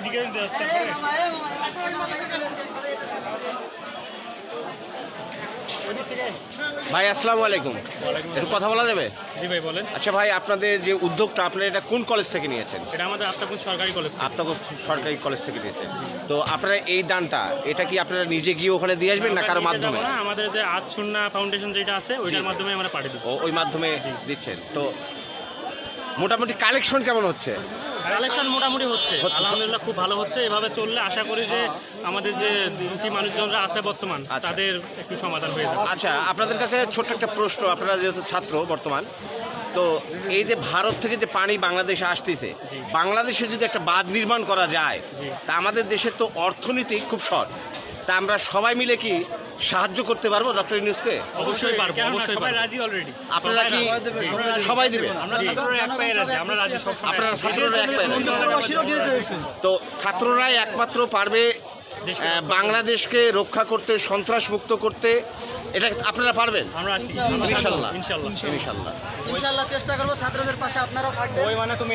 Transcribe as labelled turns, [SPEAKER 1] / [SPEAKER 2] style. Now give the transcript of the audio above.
[SPEAKER 1] ওইদিকে
[SPEAKER 2] ভাই আসসালামু আলাইকুম। একটু কথা বলা যাবে?
[SPEAKER 1] জি ভাই বলেন।
[SPEAKER 2] আচ্ছা ভাই আপনাদের যে উদ্যোগটা আপনারা এটা কোন কলেজ থেকে নিয়েছেন?
[SPEAKER 1] এটা আমাদের আত্মাপুর সরকারি কলেজ
[SPEAKER 2] আপনাকে সরকারি কলেজ থেকে নিয়েছেন। তো আপনারা এই দানটা এটা কি আপনারা নিজে গিয়ে ওখানে দিয়ে আসবেন না কারও মাধ্যমে?
[SPEAKER 1] আমাদের যে আজ সুন্না ফাউন্ডেশন যেটা আছে ওইটার মাধ্যমে আমরা পাঠিয়ে দেবো।
[SPEAKER 2] ওই মাধ্যমে দিচ্ছেন। তো মোটামুটি কালেকশন কেমন হচ্ছে?
[SPEAKER 1] কালেকশন মোটামুটি হচ্ছে। আলহামদুলিল্লাহ খুব ভালো হচ্ছে। এভাবে চললে আশা করি যে আমাদের যে দুঃখী মানুষজনরা আছে বর্তমান
[SPEAKER 2] আচ্ছা।
[SPEAKER 1] তাদের একটু সমাধান হয়ে যাবে।
[SPEAKER 2] আচ্ছা আপনাদের কাছে ছোট্ট একটা প্রশ্ন আপনারা যেহেতু ছাত্র বর্তমান তো এই যে ভারত থেকে যে পানি বাংলাদেশে আসতেছে বাংলাদেশে যদি একটা বাঁধ নির্মাণ করা যায় তা আমাদের দেশের তো অর্থনীতি খুব শর্ট। তা আমরা সবাই মিলে কি সাহায্য করতে পারব ডক্টর ইউনুসকে?
[SPEAKER 1] অবশ্যই পারব অবশ্যই সবাই রাজি অলরেডি
[SPEAKER 2] আপনারা কি সবাই দিবেন?
[SPEAKER 1] আমরা ছাত্ররা এক পায়ে রাজি আমরা রাজি সব
[SPEAKER 2] আপনারা ছাত্ররা এক পায়ে রাজি। তো ছাত্ররাই একমাত্র পারবে বাংলাদেশকে রক্ষা করতে। সন্ত্রাস মুক্ত করতে এটা আপনারা পারবেন?
[SPEAKER 1] আমরা
[SPEAKER 2] ইনশাল্লাহ
[SPEAKER 1] ইনশাল্লাহ
[SPEAKER 2] ইনশাল্লাহ
[SPEAKER 3] ইনশাল্লাহ চেষ্টা করব ছাত্রদের পাশে আপনারাও থাকবেন।
[SPEAKER 1] ওই মানে তুমি